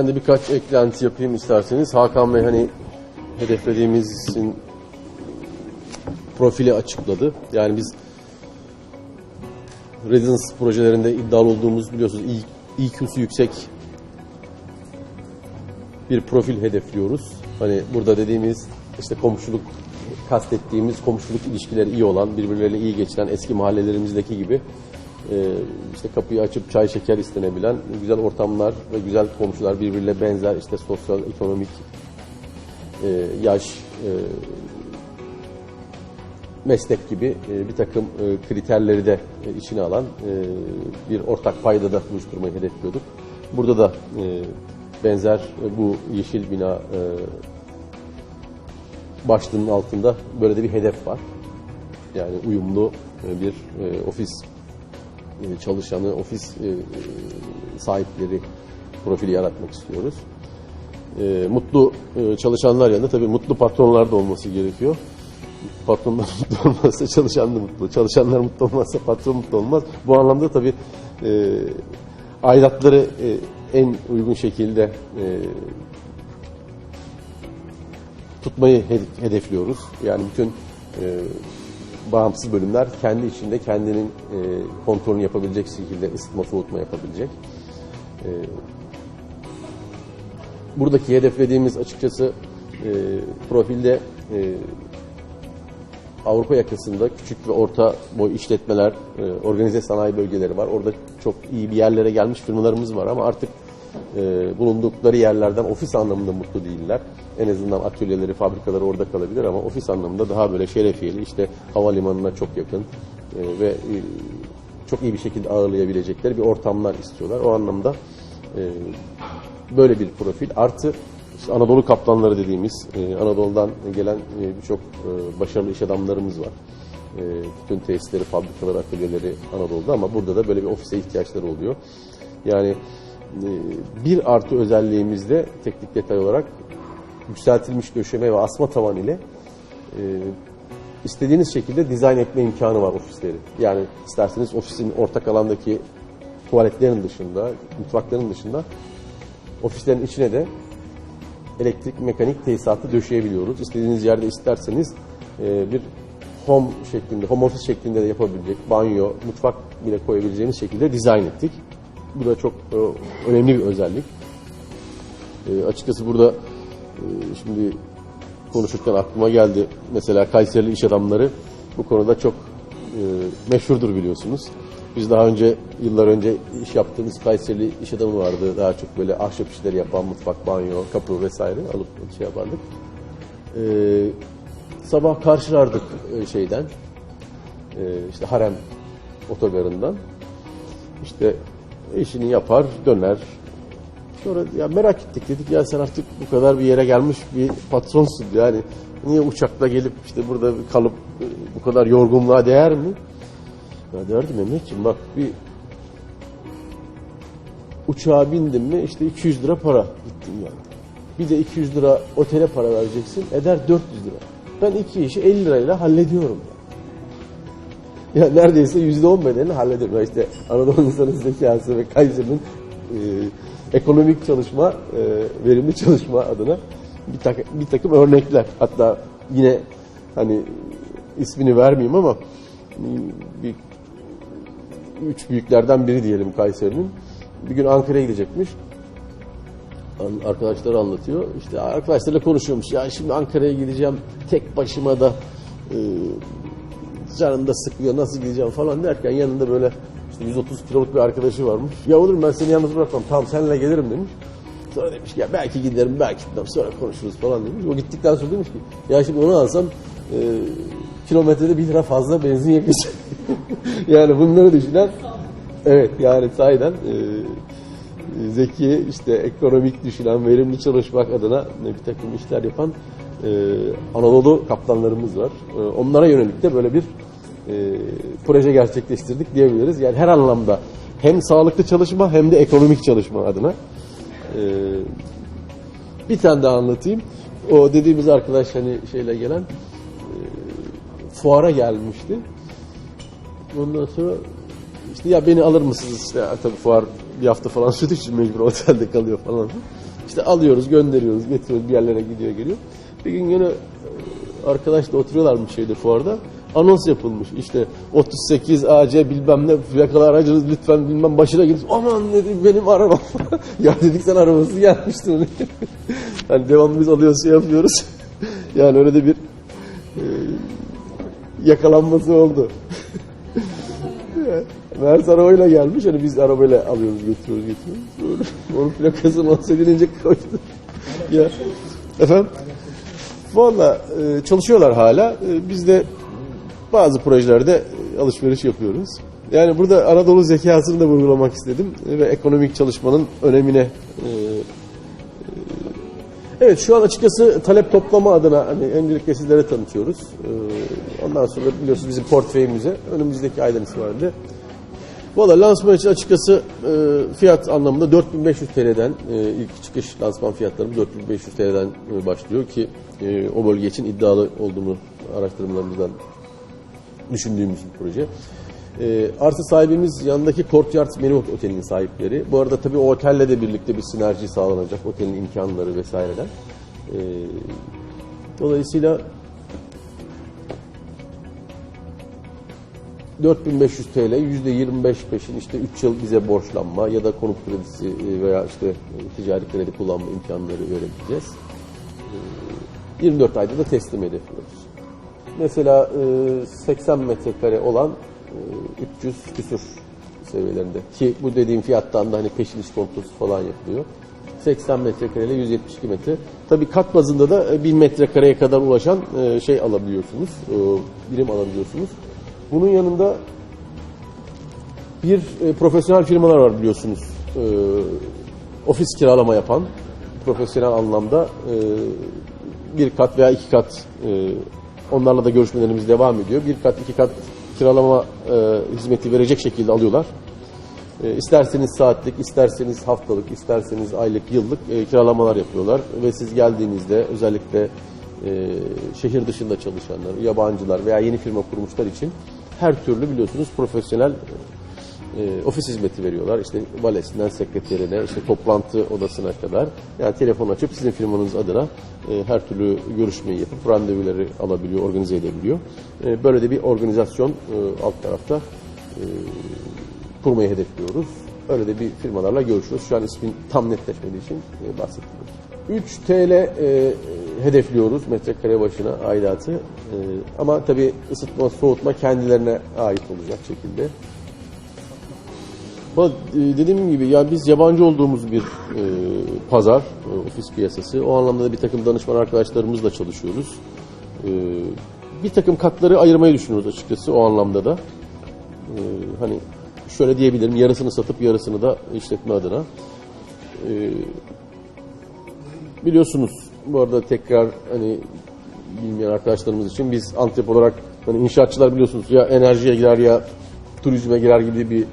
Ben de birkaç eklenti yapayım isterseniz. Hakan Bey hani hedeflediğimizin profili açıkladı. Yani biz Residence projelerinde iddialı olduğumuz biliyorsunuz IQ'su yüksek bir profil hedefliyoruz. Hani burada dediğimiz işte komşuluk kastettiğimiz komşuluk ilişkileri iyi olan, birbirleriyle iyi geçiren eski mahallelerimizdeki gibi işte kapıyı açıp çay şeker istenebilen güzel ortamlar ve güzel komşular birbiriyle benzer işte sosyal, ekonomik, e, yaş, e, meslek gibi e, bir takım kriterleri de içine alan bir ortak payda da buluşturmayı hedefliyorduk. Burada da benzer bu yeşil bina başlığının altında böyle de bir hedef var. Yani uyumlu bir ofis çalışanı, ofis e, e, sahipleri profili yaratmak istiyoruz. E, mutlu e, çalışanlar yanında tabii mutlu patronlar da olması gerekiyor. Patronlar mutlu olmazsa çalışan da mutlu. Çalışanlar mutlu olmazsa patron mutlu olmaz. Bu anlamda tabii e, aidatları e, en uygun şekilde e, tutmayı hedef- hedefliyoruz. Yani bütün e, bağımsız bölümler kendi içinde kendinin e, kontrolünü yapabilecek şekilde ısıtma soğutma yapabilecek. E, buradaki hedeflediğimiz açıkçası e, profilde e, Avrupa yakasında küçük ve orta boy işletmeler, e, organize sanayi bölgeleri var. Orada çok iyi bir yerlere gelmiş firmalarımız var ama artık e, bulundukları yerlerden ofis anlamında mutlu değiller. En azından atölyeleri, fabrikaları orada kalabilir ama ofis anlamında daha böyle şerefiyeli, işte havalimanına çok yakın e, ve e, çok iyi bir şekilde ağırlayabilecekleri bir ortamlar istiyorlar. O anlamda e, böyle bir profil. Artı işte Anadolu kaplanları dediğimiz e, Anadolu'dan gelen e, birçok e, başarılı iş adamlarımız var. E, bütün tesisleri, fabrikaları, atölyeleri Anadolu'da ama burada da böyle bir ofise ihtiyaçları oluyor. Yani bir artı özelliğimizde teknik detay olarak yükseltilmiş döşeme ve asma tavan ile e, istediğiniz şekilde dizayn etme imkanı var ofisleri. Yani isterseniz ofisin ortak alandaki tuvaletlerin dışında, mutfakların dışında ofislerin içine de elektrik mekanik tesisatı döşeyebiliyoruz. İstediğiniz yerde isterseniz e, bir home şeklinde, home office şeklinde de yapabilecek, banyo, mutfak bile koyabileceğimiz şekilde dizayn ettik. Bu da çok e, önemli bir özellik. E, açıkçası burada e, şimdi konuşurken aklıma geldi. Mesela Kayserili iş adamları bu konuda çok meşhurdur biliyorsunuz. Biz daha önce, yıllar önce iş yaptığımız Kayserili iş adamı vardı. Daha çok böyle ahşap işleri yapan, mutfak, banyo, kapı vesaire alıp şey yapardık. E, sabah karşılardık şeyden, e, işte harem otogarından. İşte işini yapar, döner. Sonra ya merak ettik dedik ya sen artık bu kadar bir yere gelmiş bir patronsun yani niye uçakla gelip işte burada kalıp e, bu kadar yorgunluğa değer mi? Ya derdim Mehmetciğim bak bir uçağa bindim mi işte 200 lira para gittim yani. Bir de 200 lira otele para vereceksin eder 400 lira. Ben iki işi 50 lirayla hallediyorum yani. Ya neredeyse yüzde on bedelini hallederim. Ya İşte Anadolu insanın zekası ve Kayseri'nin e, ekonomik çalışma, e, verimli çalışma adına bir, tak, bir takım örnekler. Hatta yine hani ismini vermeyeyim ama e, bir üç büyüklerden biri diyelim Kayseri'nin. Bir gün Ankara'ya gidecekmiş. Arkadaşları anlatıyor. İşte arkadaşlarla konuşuyormuş. Ya şimdi Ankara'ya gideceğim tek başıma da e, canım da sıkıyor nasıl gideceğim falan derken yanında böyle işte 130 kiloluk bir arkadaşı varmış. Ya olur ben seni yalnız bırakmam tamam seninle gelirim demiş. Sonra demiş ki ya belki giderim belki gitmem sonra konuşuruz falan demiş. O gittikten sonra demiş ki ya şimdi onu alsam e, kilometrede 1 lira fazla benzin yakacak. yani bunları düşünen evet yani sahiden e, zeki işte ekonomik düşünen verimli çalışmak adına bir takım işler yapan e, Anadolu kaptanlarımız var. E, onlara yönelik de böyle bir e, proje gerçekleştirdik diyebiliriz. Yani her anlamda hem sağlıklı çalışma hem de ekonomik çalışma adına. E, bir tane daha anlatayım. O dediğimiz arkadaş hani şeyle gelen e, fuara gelmişti. Ondan sonra işte ya beni alır mısınız işte ya, tabii fuar bir hafta falan sürdüğü için mecbur otelde kalıyor falan. İşte alıyoruz, gönderiyoruz, getiriyoruz, bir yerlere gidiyor, geliyor. Bir gün yine arkadaşla oturuyorlarmış şeyde fuarda. Anons yapılmış. İşte 38 AC bilmem ne plakalı aracınız lütfen bilmem başına gidin. Aman dedim benim arabam. ya dedik sen arabası gelmiştin. hani devamlı biz alıyoruz şey yapıyoruz. yani öyle de bir e, yakalanması oldu. Meğer arabayla gelmiş. Hani biz arabayla alıyoruz, götürüyoruz, getiriyoruz. Sonra Onun plakasını bahsedilince koydu. ya. Efendim? Valla e, çalışıyorlar hala. E, biz de bazı projelerde alışveriş yapıyoruz. Yani burada Anadolu zekasını da vurgulamak istedim ve ekonomik çalışmanın önemine e, Evet şu an açıkçası talep toplama adına hani öncelikle sizlere tanıtıyoruz. Ondan sonra biliyorsunuz bizim portföyümüze önümüzdeki aydan itibaren Valla lansman için açıkçası e, fiyat anlamında 4500 TL'den e, ilk çıkış lansman fiyatlarımız 4500 TL'den e, başlıyor ki e, o bölge için iddialı olduğunu araştırmalarımızdan düşündüğümüz bir proje. E, arsa sahibimiz yanındaki Courtyard Marriott Oteli'nin sahipleri. Bu arada tabii o otelle de birlikte bir sinerji sağlanacak. Otelin imkanları vesaireden. E, dolayısıyla 4500 TL %25 peşin işte 3 yıl bize borçlanma ya da konut kredisi e, veya işte e, ticari kredi kullanma imkanları verebileceğiz. E, 24 ayda da teslim hedefliyoruz. Mesela e, 80 metrekare olan e, 300 küsur seviyelerinde ki bu dediğim fiyattan da hani peşin iskontosu falan yapılıyor. 80 metrekare ile 172 metre. Tabii kat bazında da e, 1000 metrekareye kadar ulaşan e, şey alabiliyorsunuz, e, birim alabiliyorsunuz. Bunun yanında bir e, profesyonel firmalar var biliyorsunuz. E, ofis kiralama yapan profesyonel anlamda e, bir kat veya iki kat e, onlarla da görüşmelerimiz devam ediyor. Bir kat iki kat kiralama e, hizmeti verecek şekilde alıyorlar. E, isterseniz saatlik, isterseniz haftalık, isterseniz aylık, yıllık e, kiralamalar yapıyorlar. Ve siz geldiğinizde özellikle e, şehir dışında çalışanlar, yabancılar veya yeni firma kurmuşlar için her türlü biliyorsunuz profesyonel e, ofis hizmeti veriyorlar. İşte valesinden sekreterine, işte toplantı odasına kadar. Yani telefon açıp sizin firmanız adına e, her türlü görüşmeyi yapıp randevuları alabiliyor, organize edebiliyor. E, böyle de bir organizasyon e, alt tarafta e, kurmayı hedefliyoruz. Öyle de bir firmalarla görüşüyoruz. Şu an ismin tam netleşmediği için e, bahsetmiyoruz. 3 TL e, hedefliyoruz metrekare başına aidatı. E, ama tabii ısıtma, soğutma kendilerine ait olacak şekilde. Ama e, dediğim gibi ya biz yabancı olduğumuz bir e, pazar, e, ofis piyasası. O anlamda da bir takım danışman arkadaşlarımızla çalışıyoruz. E, bir takım katları ayırmayı düşünüyoruz açıkçası o anlamda da. E, hani şöyle diyebilirim yarısını satıp yarısını da işletme adına. E, biliyorsunuz bu arada tekrar hani bilmeyen arkadaşlarımız için biz antep olarak hani inşaatçılar biliyorsunuz ya enerjiye girer ya turizme girer gibi bir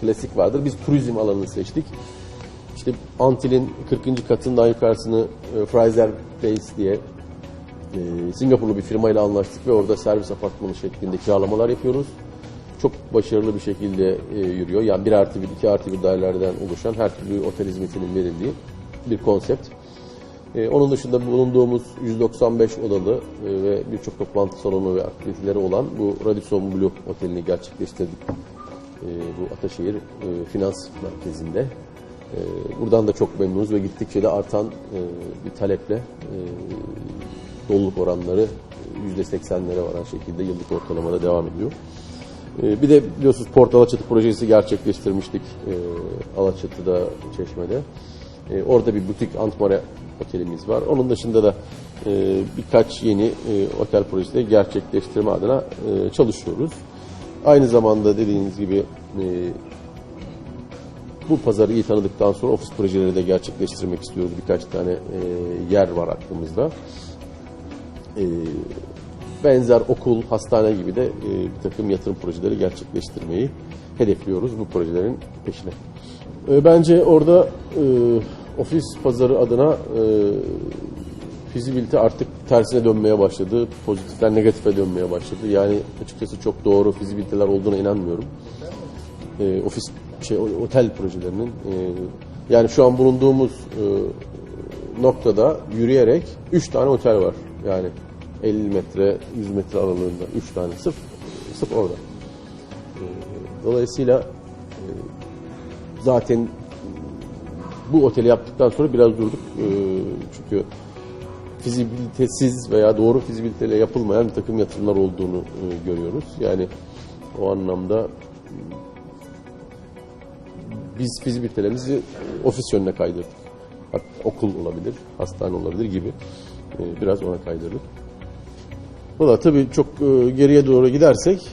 klasik vardır. Biz turizm alanını seçtik. İşte Antil'in 40. katından yukarısını e, Fraser Place diye e, Singapurlu bir firmayla anlaştık ve orada servis apartmanı şeklinde kiralamalar yapıyoruz. Çok başarılı bir şekilde e, yürüyor. Yani 1 artı 1, 2 artı 1 dairelerden oluşan her türlü otel hizmetinin verildiği bir konsept. E, onun dışında bulunduğumuz 195 odalı e, ve birçok toplantı salonu ve aktiviteleri olan bu Radisson Blue Oteli'ni gerçekleştirdik. E, bu Ataşehir e, Finans Merkezi'nde. E, buradan da çok memnunuz ve gittikçe de artan e, bir taleple doluluk oranları %80'lere varan şekilde yıllık ortalamada devam ediyor. Bir de biliyorsunuz Port Alaçatı projesi gerçekleştirmiştik e, Alaçatı'da, Çeşme'de. Orada bir butik Antmare otelimiz var. Onun dışında da e, birkaç yeni e, otel projesi gerçekleştirme adına e, çalışıyoruz. Aynı zamanda dediğiniz gibi e, bu pazarı iyi tanıdıktan sonra ofis projeleri de gerçekleştirmek istiyoruz. Birkaç tane e, yer var aklımızda. E, benzer okul, hastane gibi de e, bir takım yatırım projeleri gerçekleştirmeyi hedefliyoruz bu projelerin peşine. E, bence orada e, ofis pazarı adına e, fizibilite artık tersine dönmeye başladı. Pozitiften negatife dönmeye başladı. Yani açıkçası çok doğru fizibiliteler olduğuna inanmıyorum. E, ofis şey otel projelerinin e, yani şu an bulunduğumuz e, noktada yürüyerek 3 tane otel var. Yani 50 metre, 100 metre aralığında 3 tane sırf sırf orada. Ee, Dolayısıyla e, zaten bu oteli yaptıktan sonra biraz durduk. Ee, Çünkü fizibilitesiz veya doğru fizibiliteyle yapılmayan bir takım yatırımlar olduğunu e, görüyoruz. Yani o anlamda biz fizibilitelerimizi ofis yönüne kaydırdık. Okul olabilir, hastane olabilir gibi e, biraz ona kaydırdık. Valla tabii çok e, geriye doğru gidersek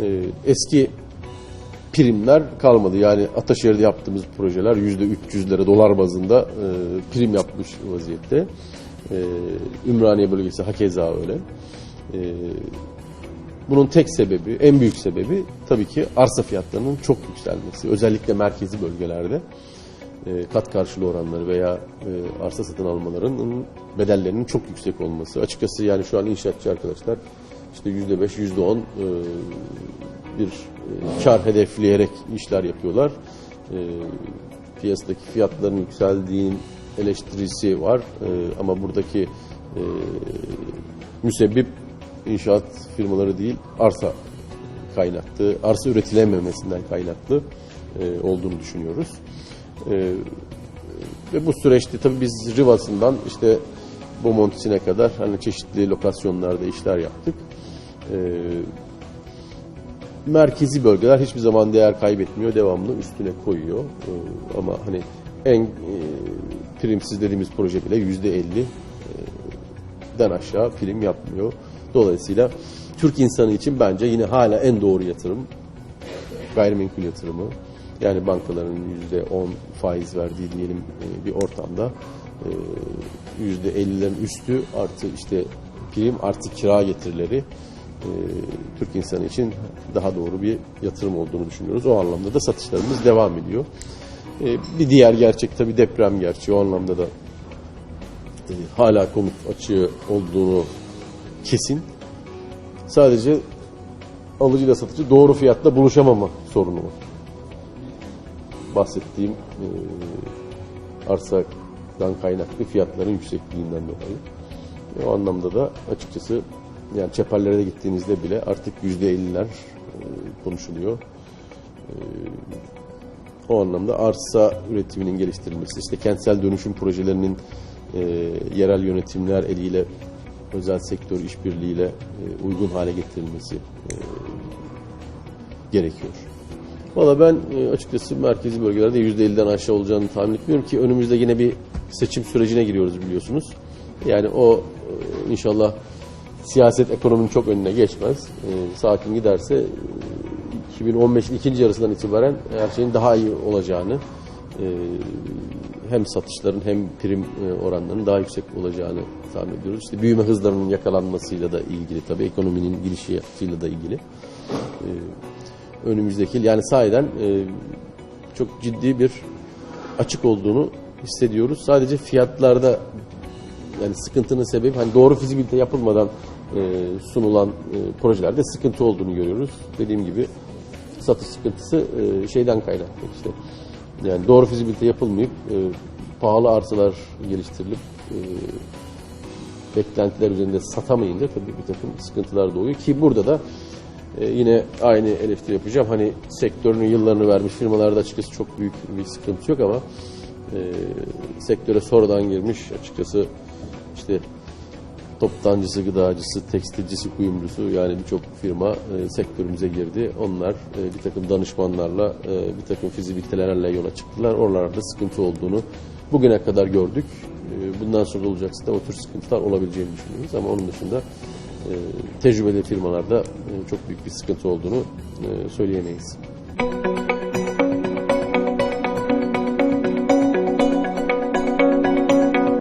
e, eski primler kalmadı. Yani Ataşehir'de yaptığımız projeler yüzde 300'lere dolar bazında e, prim yapmış vaziyette. E, Ümraniye bölgesi hakeza öyle. E, bunun tek sebebi, en büyük sebebi tabii ki arsa fiyatlarının çok yükselmesi. Özellikle merkezi bölgelerde e, kat karşılığı oranları veya e, arsa satın almalarının bedellerinin çok yüksek olması. Açıkçası yani şu an inşaatçı arkadaşlar işte yüzde beş, yüzde on e, bir kar hedefleyerek işler yapıyorlar. E, piyasadaki fiyatların yükseldiğinin eleştirisi var E, ama buradaki e, müsebbip inşaat firmaları değil arsa kaynaklı, arsa üretilememesinden kaynaklı e, olduğunu düşünüyoruz. E, ve bu süreçte tabii biz Rivas'ından işte Bomonti'sine kadar hani çeşitli lokasyonlarda işler yaptık. E, merkezi bölgeler hiçbir zaman değer kaybetmiyor, devamlı üstüne koyuyor. E, ama hani en e, primsiz dediğimiz proje bile yüzde elli den aşağı prim yapmıyor. Dolayısıyla Türk insanı için bence yine hala en doğru yatırım gayrimenkul yatırımı. Yani bankaların yüzde on faiz verdiği diyelim e, bir ortamda e, yüzde ellilerin üstü artı işte prim artı kira getirileri e, Türk insanı için daha doğru bir yatırım olduğunu düşünüyoruz. O anlamda da satışlarımız devam ediyor. Bir diğer gerçek tabii deprem gerçeği. O anlamda da e, hala konut açığı olduğunu kesin. Sadece alıcıyla satıcı doğru fiyatla buluşamama sorunu var. Bahsettiğim e, arsadan kaynaklı fiyatların yüksekliğinden dolayı. E, o anlamda da açıkçası yani çeperlere de gittiğinizde bile artık yüzde elliler e, konuşuluyor. E, o anlamda arsa üretiminin geliştirilmesi, işte kentsel dönüşüm projelerinin e, yerel yönetimler eliyle özel sektör işbirliğiyle uygun hale getirilmesi gerekiyor. Valla ben açıkçası merkezi bölgelerde %50'den aşağı olacağını tahmin etmiyorum ki önümüzde yine bir seçim sürecine giriyoruz biliyorsunuz. Yani o inşallah siyaset ekonominin çok önüne geçmez. E, sakin giderse e, 2015'in ikinci yarısından itibaren her şeyin daha iyi olacağını e, hem satışların hem prim e, oranlarının daha yüksek olacağını tahmin ediyoruz. İşte büyüme hızlarının yakalanmasıyla da ilgili tabii ekonominin gidişiyle da ilgili. E, önümüzdeki yani sahiden e, çok ciddi bir açık olduğunu hissediyoruz. Sadece fiyatlarda yani sıkıntının sebebi hani doğru fizibilite yapılmadan e, sunulan e, projelerde sıkıntı olduğunu görüyoruz. Dediğim gibi satış sıkıntısı e, şeyden kaynaklı işte. Yani doğru fizibilite yapılmayıp e, pahalı arsalar geliştirilip e, beklentiler üzerinde satamayınca tabii bir takım sıkıntılar doğuyor ki burada da e, yine aynı eleştiri yapacağım. Hani sektörünün yıllarını vermiş firmalarda açıkçası çok büyük bir sıkıntı yok ama e, sektöre sonradan girmiş açıkçası işte toptancısı, gıdacısı, tekstilcisi, kuyumcusu yani birçok firma e, sektörümüze girdi. Onlar e, bir takım danışmanlarla, e, bir takım fizibilitelerle yola çıktılar. Oralarda sıkıntı olduğunu bugüne kadar gördük. E, bundan sonra olacaksa da o tür sıkıntılar olabileceğini düşünüyoruz. Ama onun dışında e, tecrübeli firmalarda e, çok büyük bir sıkıntı olduğunu e, söyleyemeyiz.